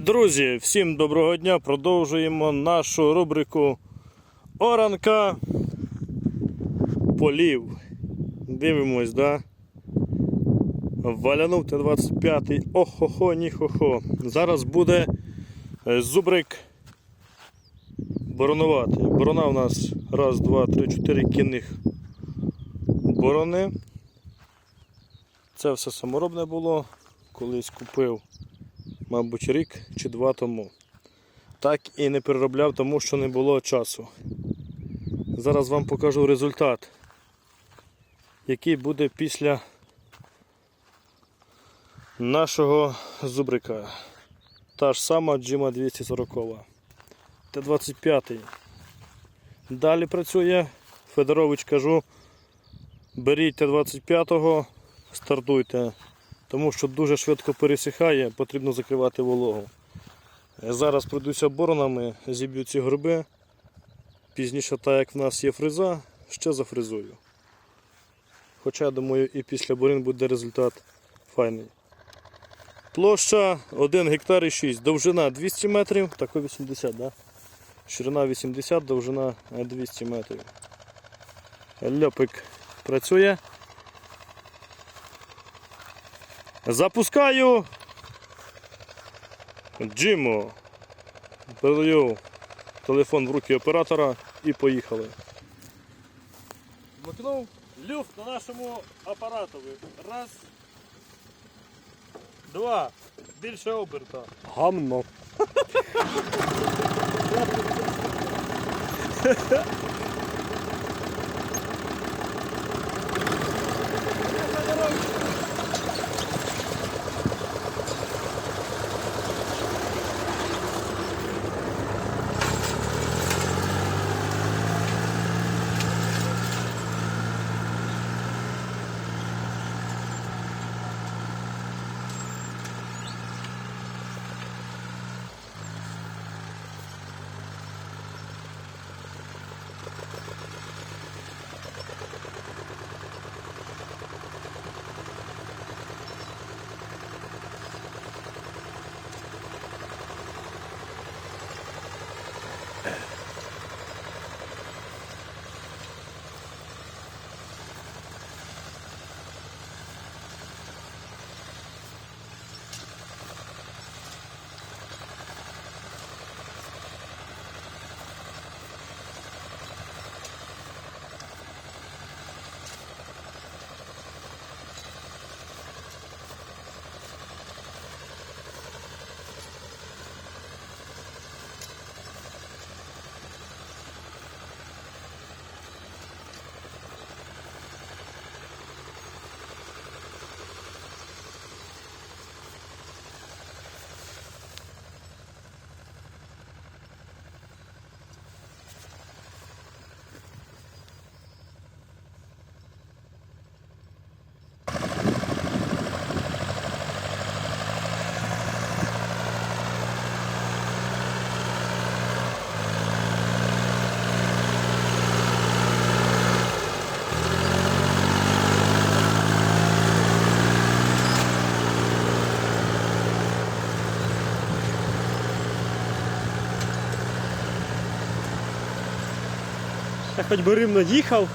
Друзі, всім доброго дня. Продовжуємо нашу рубрику Оранка полів. Дивимось, да? Валянув Т-25. Охо-хо, ніхо-хо. Зараз буде е, зубрик боронувати. Борона у нас раз, два, три, чотири кінних борони. Це все саморобне було. Колись купив мабуть, рік чи два тому. Так і не переробляв, тому що не було часу. Зараз вам покажу результат, який буде після нашого зубрика. Та ж сама Джима 240. Т-25. Далі працює. Федорович кажу, беріть Т-25, стартуйте тому що дуже швидко пересихає, потрібно закривати вологу. Я Зараз пройдуся боронами, зіб'ю ці горби. Пізніше, так як в нас є фреза, ще зафрезую. Хоча, я думаю, і після борин буде результат файний. Площа 1 гектар і 6, довжина 200 метрів, тако 80, да? ширина 80, довжина 200 метрів. Льопик працює. Запускаю Джиму. Передаю телефон в руки оператора і поїхали. Вмикнув люфт на нашому апаратові. Раз. Два. Більше оберта. Гамно. Я хоч би рівно їхав.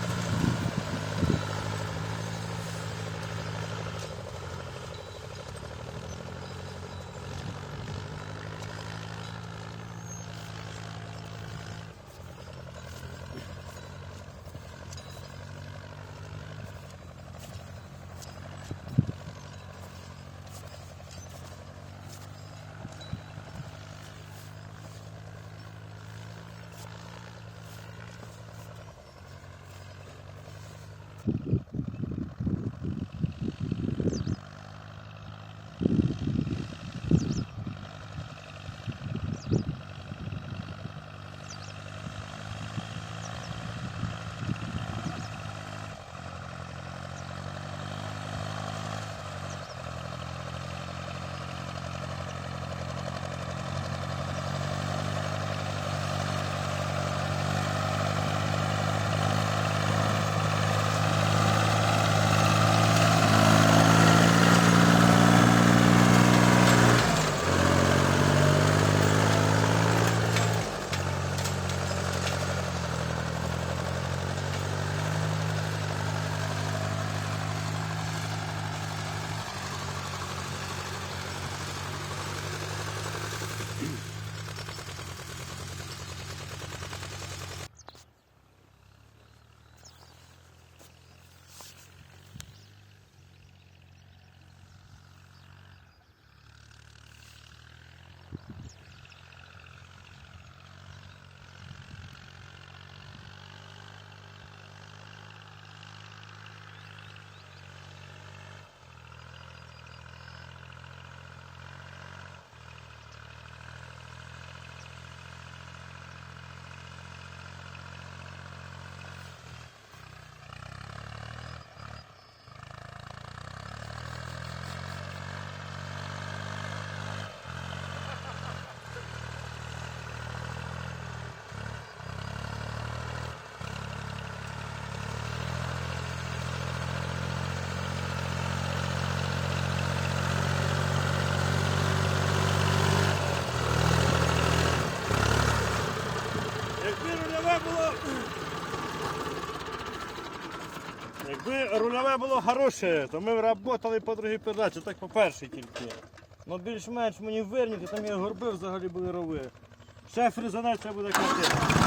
Якби рульове було хороше, то ми б працювали по другій передачі, так по першій тільки. Ну більш-менш мені вирніти, там є горби взагалі були рови. Ще фрезанець це буде красиво.